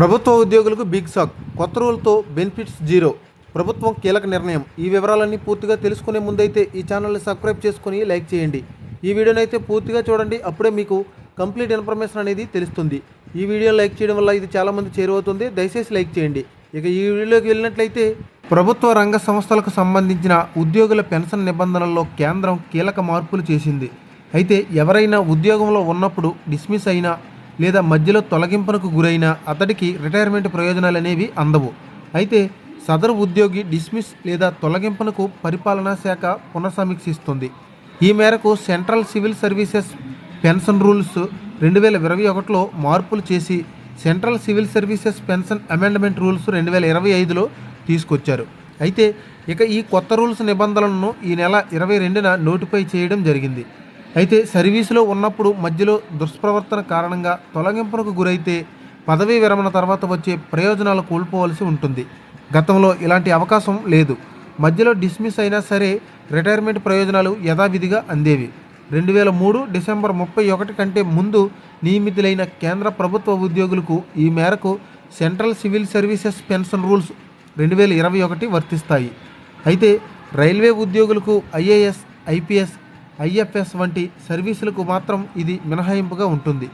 ప్రభుత్వ ఉద్యోగులకు big shock. కొత్త రూల్తో బెనిఫిట్స్ జీరో. ప్రభుత్వం కీలక నిర్ణయం. ఈ వివరాలన్నీ పూర్తిగా తెలుసుకునే ముందైతే ఈ ఛానల్ని సబ్స్క్రైబ్ చేసుకుని లైక్ చేయండి. ఈ వీడియోని అయితే పూర్తిగా చూడండి. అప్పుడే మీకు కంప్లీట్ ఇన్ఫర్మేషన్ అనేది తెలుస్తుంది. ఈ వీడియోని లైక్ చేయడం వల్ల ఇది చాలామంది చేరువవుతుంది. దయచేసి లైక్ చేయండి. ఇక ఈ వీడియోలోకి వెళ్ళినట్లయితే ప్రభుత్వ రంగ సంస్థలకు సంబంధించిన ఉద్యోగుల పెన్షన్ నిబంధనల్లో కేంద్రం కీలక మార్పులు చేసింది. అయితే ఎవరైనా ఉద్యోగంలో ఉన్నప్పుడు డిస్మిస్ అయినా లేదా మధ్యలో తొలగింపునకు గురైన అతడికి రిటైర్మెంట్ ప్రయోజనాలు అనేవి అందవు. అయితే సదరు ఉద్యోగి డిస్మిస్ లేదా తొలగింపునకు పరిపాలనా శాఖ పునఃసమీక్షిస్తుంది. ఈ మేరకు central civil services pension rules రెండు వేల ఇరవై ఒకటిలో మార్పులు చేసి central civil services pension amendment rules రెండు వేల ఇరవై ఐదులో తీసుకొచ్చారు. అయితే ఇక ఈ కొత్త రూల్స్ నిబంధనలను ఈ నెల ఇరవై రెండున నోటిఫై చేయడం జరిగింది. అయితే సర్వీసులో ఉన్నప్పుడు మధ్యలో దుష్ప్రవర్తన కారణంగా తొలగింపునకు గురైతే పదవీ విరమణ తర్వాత వచ్చే ప్రయోజనాలు కోల్పోవలసి ఉంటుంది. గతంలో ఇలాంటి అవకాశం లేదు. మధ్యలో డిస్మిస్ అయినా సరే రిటైర్మెంట్ ప్రయోజనాలు యథావిధిగా అందేవి. రెండు వేల మూడు డిసెంబర్ ముప్పై ఒకటి కంటే ముందు నియమితులైన కేంద్ర ప్రభుత్వ ఉద్యోగులకు ఈ మేరకు central civil services pension rules రెండు వేల ఇరవై ఒకటి వర్తిస్తాయి. అయితే రైల్వే ఉద్యోగులకు ఐఏఎస్ ఐపీఎస్ ఐఎఫ్ఎస్ వంటి సర్వీసులకు మాత్రం ఇది మినహాయింపుగా ఉంటుంది.